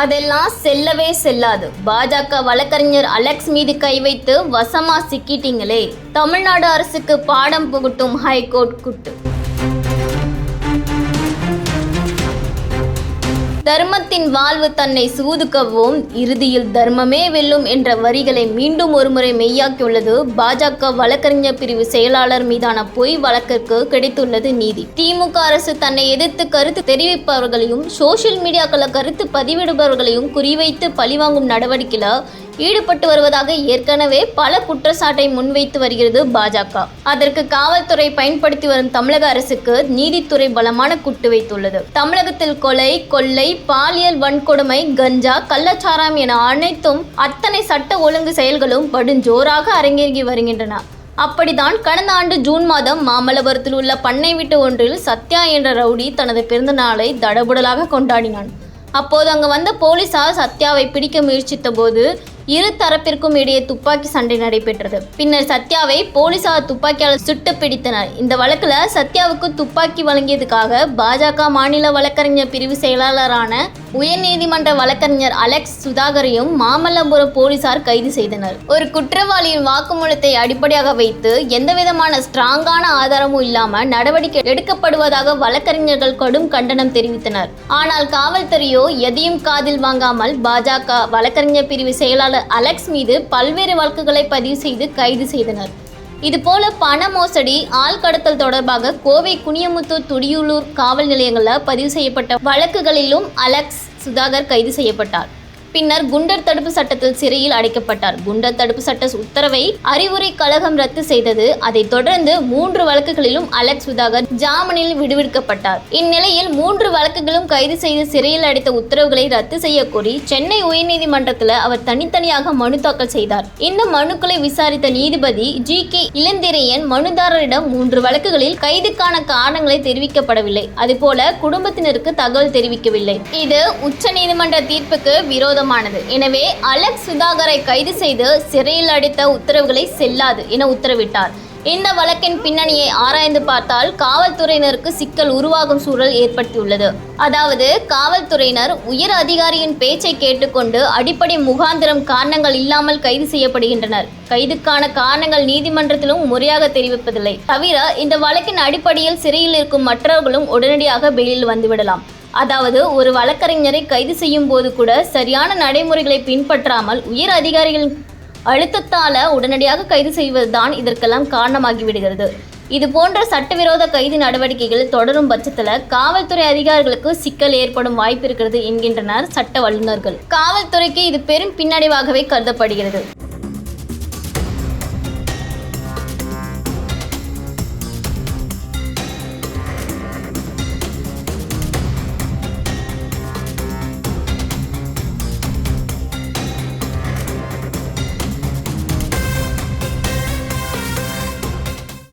அதெல்லாம் செல்லவே செல்லாது. பாஜக வழக்கறிஞர் அலெக்ஸ் மீது கை வைத்து வசமா சிக்கிட்டீங்களே. தமிழ்நாடு அரசுக்கு பாடம் புகட்டும் ஹைகோர்ட் குட்டு தர்மத்தின் வாழ்வு தன்னை சூதுக்கவும் இறுதியில் தர்மமே வெல்லும் என்ற வரிகளை மீண்டும் ஒருமுறை மெய்யாக்கியுள்ளது பாஜக வழக்கறிஞர் பிரிவு செயலாளர் மீதான பொய் வழக்கிற்கு கிடைத்துள்ளது நீதி. திமுக அரசு தன்னை எதிர்த்து கருத்து தெரிவிப்பவர்களையும் சோசியல் மீடியாக்களை கருத்து பதிவிடுபவர்களையும் குறிவைத்து பழிவாங்கும் நடவடிக்கையில ஈடுபட்டு வருவதாக ஏற்கனவே பல குற்றச்சாட்டை முன்வைத்து வருகிறது பாஜக. அதற்கு காவல்துறை பயன்படுத்தி வரும் தமிழக அரசுக்கு நீதித்துறை பலமான குட்டு வைத்துள்ளது. தமிழகத்தில் கொலை கொள்ளை பாலியல் வன்கொடுமை கஞ்சா கள்ளச்சாராயம் என அனைத்தும் அத்தனை சட்ட ஒழுங்கு செயல்களும் படுஞ்சோராக அரங்கேறி வருகின்றன. அப்படிதான் கடந்த ஆண்டு ஜூன் மாதம் மாமல்லபுரத்தில் உள்ள பண்ணை வீட்டு ஒன்றில் சத்யா என்ற ரவுடி தனது பிறந்த நாளை தடபுடலாக கொண்டாடினான். அப்போது அங்கு வந்த போலீசார் சத்யாவை பிடிக்க முயற்சித்த போது இரு தரப்பிற்கும் இடையே துப்பாக்கி சண்டை நடைபெற்றது. பின்னர் சத்யாவை போலீசார் துப்பாக்கியால் சுட்டு பிடித்தனர். இந்த வழக்குல சத்யாவுக்கு துப்பாக்கி வழங்கியதுக்காக பாஜக மாநில வழக்கறிஞர் பிரிவு செயலாளரான உயர்நீதிமன்ற வழக்கறிஞர் அலெக்ஸ் சுதாகரையும் மாமல்லபுரம் போலீசார் கைது செய்தனர். ஒரு குற்றவாளியின் வாக்குமூலத்தை அடிப்படையாக வைத்து எந்தவிதமான ஸ்ட்ராங்கான ஆதாரமும் இல்லாம நடவடிக்கை எடுக்கப்படுவதாக வழக்கறிஞர்கள் கடும் கண்டனம் தெரிவித்தனர். ஆனால் காவல்துறையோ எதையும் காதில் வாங்காமல் பாஜக வழக்கறிஞர் பிரிவு செயலாளர் அலெக்ஸ் மீது பல்வேறு வழக்குகளை பதிவு செய்து கைது செய்தனர். இதுபோல பண மோசடி ஆள் கடத்தல் தொடர்பாக கோவை குனியமுத்தூர் துடியூலூர் காவல் நிலையங்களில் பதிவு செய்யப்பட்ட வழக்குகளிலும் அலெக்ஸ் சுதாகர் கைது செய்யப்பட்டார். பின்னர் குண்டர் தடுப்பு சட்டத்தில் சிறையில் அடைக்கப்பட்டார். குண்டர் தடுப்பு சட்ட உத்தரவை அறிவுரை கழகம் ரத்து செய்தது. அதைத் தொடர்ந்து மூன்று வழக்குகளிலும் அலெக்ஸ் சுதாகர் ஜாமீனில் விடுவிக்கப்பட்டார். இந்நிலையில் மூன்று வழக்குகளும் கைது செய்து சிறையில் அடைத்த உத்தரவுகளை ரத்து செய்யக்கோரி சென்னை உயர்நீதிமன்றத்தில் அவர் தனித்தனியாக மனு தாக்கல் செய்தார். இந்த மனுக்களை விசாரித்த நீதிபதி ஜி கே இளந்திரையன் மனுதாரரிடம் மூன்று வழக்குகளில் கைதுக்கான காரணங்களை தெரிவிக்கப்படவில்லை. அதுபோல குடும்பத்தினருக்கு தகவல் தெரிவிக்கவில்லை. இது உச்சநீதிமன்ற தீர்ப்புக்கு விரோதமானது எனவே அலெக்ஸ் சுதாகரை கைது செய்து சிறையில் அடித்த உத்தரவுகளை செல்லாது என உத்தரவிட்டார். இந்த வழக்கின் பின்னணியை ஆராய்ந்து பார்த்தால் காவல்துறையினருக்கு சிக்கல் உருவாகும் சூழல் ஏற்படுத்தியுள்ளது. அதாவது காவல்துறையினர் உயர் அதிகாரியின் பேச்சை கேட்டுக்கொண்டு அடிப்படை முகாந்திரம் காரணங்கள் இல்லாமல் கைது செய்யப்படுகின்றனர். கைதுக்கான காரணங்கள் நீதிமன்றத்திலும் முறையாக தெரிவிப்பதில்லை. தவிர இந்த வழக்கின் அடிப்படையில் சிறையில் இருக்கும் மற்றவர்களும் உடனடியாக பெயிலில் வந்துவிடலாம். அதாவது ஒரு வழக்கறிஞரை கைது செய்யும் போது கூட சரியான நடைமுறைகளை பின்பற்றாமல் உயர் அதிகாரிகளின் அழுத்தத்தால உடனடியாக கைது செய்வதுதான் இதற்கெல்லாம் காரணமாகி விடுகிறது. இது போன்ற சட்டவிரோத கைது நடவடிக்கைகள் தொடரும் பட்சத்தில் காவல்துறை அதிகாரிகளுக்கு சிக்கல் ஏற்படும் வாய்ப்பு இருக்கிறது என்கின்றனர் சட்ட வல்லுநர்கள். காவல்துறைக்கு இது பெரும் பின்னடைவாகவே கருதப்படுகிறது.